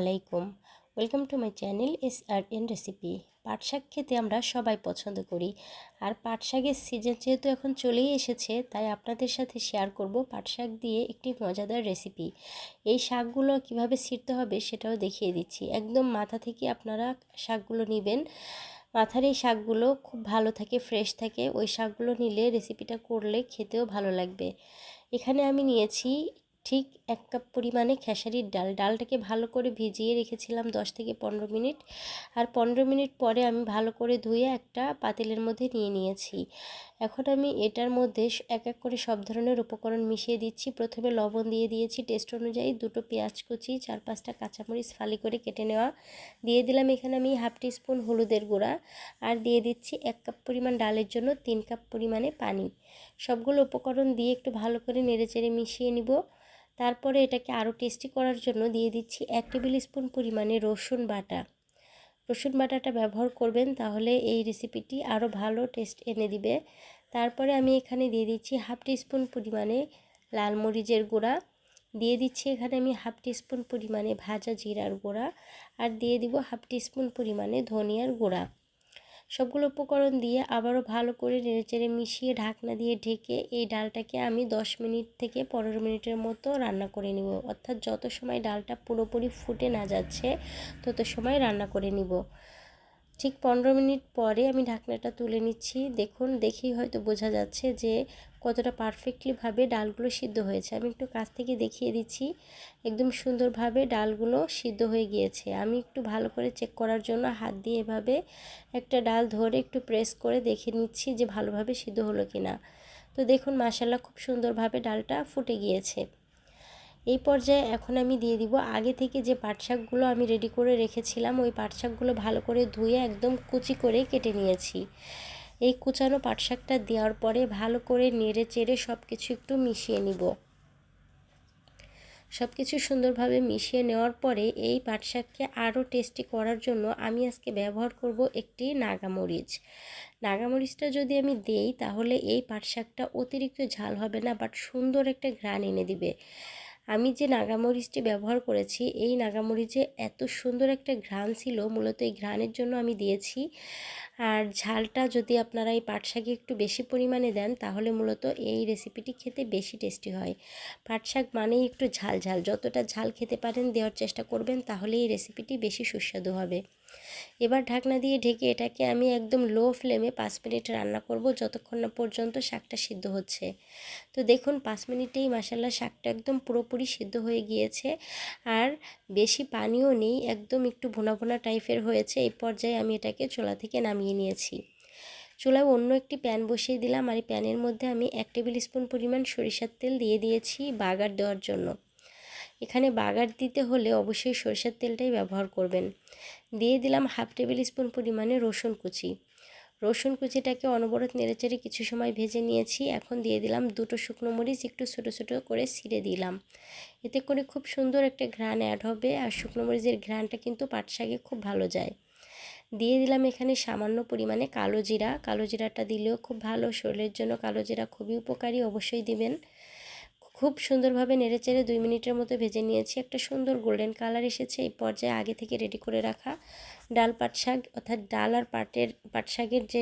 আলাইকুম। Welcome to my channel S R N recipe পাট শাক খেতে আমরা সবাই পছন্দ করি। আর পাট শাকের সিজন যেহেতু এখন চলেই এসেছে, তাই আপনাদের সাথে শেয়ার করব পাট শাক দিয়ে একটি মজাদার রেসিপি এই শাকগুলো কীভাবে ছিঁড়তে হবে সেটাও দেখিয়ে দিচ্ছি। একদম মাথা থেকে আপনারা শাকগুলো নেবেন। মাথার এই শাকগুলো খুব ভালো থাকে ফ্রেশ থাকে। ওই শাকগুলো নিলে রেসিপিটা করলে খেতেও ভালো লাগবে। এখানে আমি নিয়েছি ঠিক এক কাপ পরিমাণে খেসারির ডাল। ডালটাকে ভালো করে ভিজিয়ে রেখেছিলাম দশ থেকে পনেরো মিনিট। আর পনেরো মিনিট পরে আমি ভালো করে ধুয়ে একটা পাতিলের মধ্যে নিয়ে নিয়েছি। এখন আমি এটার মধ্যে এক এক করে সব ধরনের উপকরণ মিশিয়ে দিচ্ছি। প্রথমে লবণ দিয়ে দিয়েছি। টেস্ট অনুযায়ী দুটো পেঁয়াজ কুচি, চার পাঁচটা কাঁচামরিচ ফালি করে কেটে নেওয়া। দিয়ে দিলাম এখানে আমি হাফ টি স্পুন হলুদের গুঁড়া। আর দিয়ে দিচ্ছি এক কাপ পরিমাণ ডালের জন্য তিন কাপ পরিমাণে পানি। সবগুলো উপকরণ দিয়ে একটু ভালো করে নেড়েচেড়ে মিশিয়ে নিব। তারপরে এটাকে আরও টেস্টি করার জন্য দিয়ে দিচ্ছি এক টেবিল স্পুন পরিমাণে রসুন বাটা। রসুন বাটাটা ব্যবহার করবেন তাহলে এই রেসিপিটি আরও ভালো টেস্ট এনে দিবে। তারপরে আমি এখানে দিয়ে দিচ্ছি হাফ স্পুন পরিমাণে লাল মরিচের গুঁড়া। দিয়ে দিচ্ছি এখানে আমি হাফ স্পুন পরিমাণে ভাজা জিরার গুঁড়া। আর দিয়ে দিব হাফ স্পুন পরিমাণে ধনিয়ার গুঁড়া। সবগুলো উপকরণ দিয়ে আবারও ভালো করে নেড়েচেড়ে মিশিয়ে ঢাকনা দিয়ে ঢেকে এই ডালটাকে আমি 10 মিনিট থেকে পনেরো মিনিটের মতো রান্না করে নিব। অর্থাৎ যত সময় ডালটা পুরোপুরি ফুটে না যাচ্ছে, তত সময় রান্না করে নিব। ঠিক পনেরো মিনিট পরে আমি ঢাকনাটা তুলে নিচ্ছি। দেখুন, দেখেই হয়তো বোঝা যাচ্ছে যে কতটা পারফেক্টলিভাবে ডালগুলো সিদ্ধ হয়েছে। আমি একটু কাছ থেকে দেখিয়ে দিচ্ছি। একদম সুন্দরভাবে ডালগুলো সিদ্ধ হয়ে গিয়েছে। আমি একটু ভালো করে চেক করার জন্য হাত দিয়ে এভাবে একটা ডাল ধরে একটু প্রেস করে দেখে নিচ্ছি যে ভালোভাবে সিদ্ধ হলো কি না তো দেখুন মাসাল্লাহ খুব সুন্দরভাবে ডালটা ফুটে গিয়েছে। এই পর্যায়ে এখন আমি দিয়ে দিব, আগে থেকে যে পাট শাকগুলো আমি রেডি করে রেখেছিলাম, ওই পাট শাকগুলো ভালো করে ধুয়ে একদম কুচি করে কেটে নিয়েছি। এই কুচানো পাট শাকটা দেওয়ার পরে ভালো করে নেড়ে চেড়ে সব কিছু একটু মিশিয়ে নিব। সব কিছু সুন্দরভাবে মিশিয়ে নেওয়ার পরে এই পাট শাককে আরও টেস্টি করার জন্য আমি আজকে ব্যবহার করব একটি নাগামরিচ। নাগামরিচটা যদি আমি দেই, তাহলে এই পাট শাকটা অতিরিক্ত ঝাল হবে না, বাট সুন্দর একটা ঘ্রাণ এনে দিবে। আমি যে নাগামরিচটি ব্যবহার করেছি, এই নাগামরিচে এত সুন্দর একটা ঘ্রাণ ছিল, মূলত এই ঘ্রাণের জন্য আমি দিয়েছি। আর ঝালটা যদি আপনারা এই পাট শাকে একটু বেশি পরিমাণে দেন, তাহলে মূলত এই রেসিপিটি খেতে বেশি টেস্টি হয়। পাট শাক মানেই একটু ঝাল ঝাল। যতটা ঝাল খেতে পারেন, দেওয়ার চেষ্টা করবেন তাহলে এই রেসিপিটি বেশি সুস্বাদু হবে। এবার ঢাকনা দিয়ে ঢেকে এটাকে আমি একদম লো ফ্লেমে পাঁচ মিনিট রান্না করব, যতক্ষণ না পর্যন্ত শাকটা সিদ্ধ হচ্ছে। তো দেখুন, পাঁচ মিনিটেই মাসাল্লা শাকটা একদম পুরোপুরি সিদ্ধ হয়ে গিয়েছে। আর বেশি পানিও নেই, একদম একটু ভোনা ভোনা টাইপের হয়েছে। এই পর্যায়ে আমি এটাকে চোলা থেকে নামিয়ে নিয়েছি। চুলায় অন্য একটি প্যান বসিয়ে দিলাম। আর এই প্যানের মধ্যে আমি এক টেবিল স্পুন পরিমাণ সরিষার তেল দিয়ে দিয়েছি বাগার দেওয়ার জন্য। এখানে বাগার দিতে হলে অবশ্যই সরষের তেলটাই ব্যবহার করবেন। দিয়ে দিলাম হাফ টেবিল স্পুন পরিমাণে রসুন কুচি। রসুন কুচিটাকে অনবরত নেড়েচেড়ে কিছু সময় ভেজে নিয়েছি। এখন দিয়ে দিলাম দুটো শুকনো মরিচ, একটু ছোটো ছোটো করে ছিঁড়ে দিলাম। এতে করে খুব সুন্দর একটা ঘ্রাণ অ্যাড হবে আর শুকনো মরিচের ঘ্রাণটা কিন্তু পাট শাকে খুব ভালো যায়। দিয়ে দিলাম এখানে সামান্য পরিমাণে কালো জিরা। কালো জিরাটা দিলেও খুব ভালো। শরীরের জন্য কালো জিরা খুবই উপকারী, অবশ্যই দিবেন। খুব সুন্দরভাবে নেড়েচেড়ে দুই মিনিটের মতো ভেজে নিয়েছি। একটা সুন্দর গোল্ডেন কালার এসেছে এই পর্যায়ে আগে থেকে রেডি করে রাখা। ডাল পাট শাক অর্থাৎ ডাল আর পাটের, পাট শাকের যে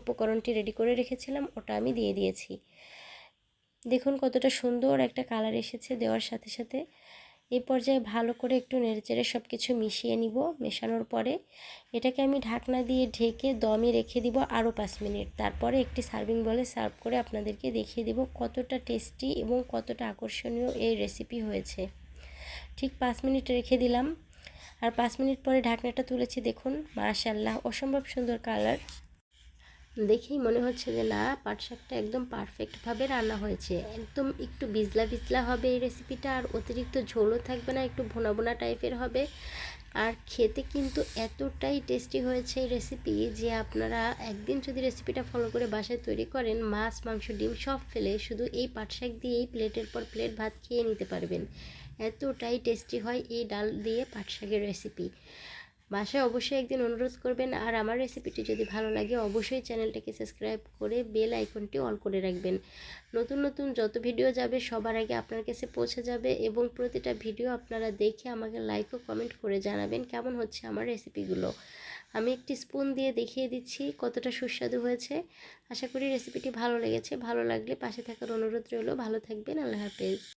উপকরণটি রেডি করে রেখেছিলাম, ওটা আমি দিয়ে দিয়েছি। দেখুন কতটা সুন্দর একটা কালার এসেছে দেওয়ার সাথে সাথে। এই পর্যায়ে ভালো করে একটু নেড়েচেড়ে সব কিছু মিশিয়ে নিব, মেশানোর পরে এটাকে আমি ঢাকনা দিয়ে ঢেকে দমে রেখে দিব আরও পাঁচ মিনিট। তারপরে একটি সার্ভিং বলে সার্ভ করে আপনাদেরকে দেখিয়ে দেব কতটা টেস্টি এবং কতটা আকর্ষণীয় এই রেসিপি হয়েছে। ঠিক পাঁচ মিনিট রেখে দিলাম। আর পাঁচ মিনিট পরে ঢাকনাটা তুলেছি, দেখুন মাশাল্লাহ অসম্ভব সুন্দর কালার। দেখেই মনে হচ্ছে যে, না, পাট শাকটা একদম পারফেক্টভাবে রান্না হয়েছে। একদম একটু বিজলা বিজলা হবে এই রেসিপিটা আর অতিরিক্ত ঝোলও থাকবে না, একটু ভোনা ভোনা টাইপের হবে। আর খেতে কিন্তু এতটাই টেস্টি হয়েছে এই রেসিপি যে, আপনারা একদিন যদি রেসিপিটা ফলো করে বাসায় তৈরি করেন, মাছ, মাংস, ডিম সব ফেলে শুধু এই পাট শাক দিয়েই প্লেটের পর প্লেট ভাত খেয়ে নিতে পারবেন। এতটাই টেস্টি হয় এই ডাল দিয়ে পাট শাকের রেসিপি বাসায় অবশ্যই একদিন অনুরোধ করবেন। আর আমার রেসিপিটি যদি ভালো লাগে, অবশ্যই চ্যানেলটাকে সাবস্ক্রাইব করে বেল আইকনটি অন করে রাখবেন। নতুন নতুন যত ভিডিও যাবে, সবার আগে আপনার কাছে পৌঁছে যাবে এবং প্রতিটা ভিডিও আপনারা দেখে আমাকে লাইক ও কমেন্ট করে জানাবেন কেমন হচ্ছে আমার রেসিপিগুলো আমি একটি স্পুন দিয়ে দেখিয়ে দিচ্ছি কতটা সুস্বাদু হয়েছে। আশা করি রেসিপিটি ভালো লেগেছে। ভালো লাগলে পাশে থাকার অনুরোধ রইল। ভালো থাকবেন। আল্লাহ হাফেজ।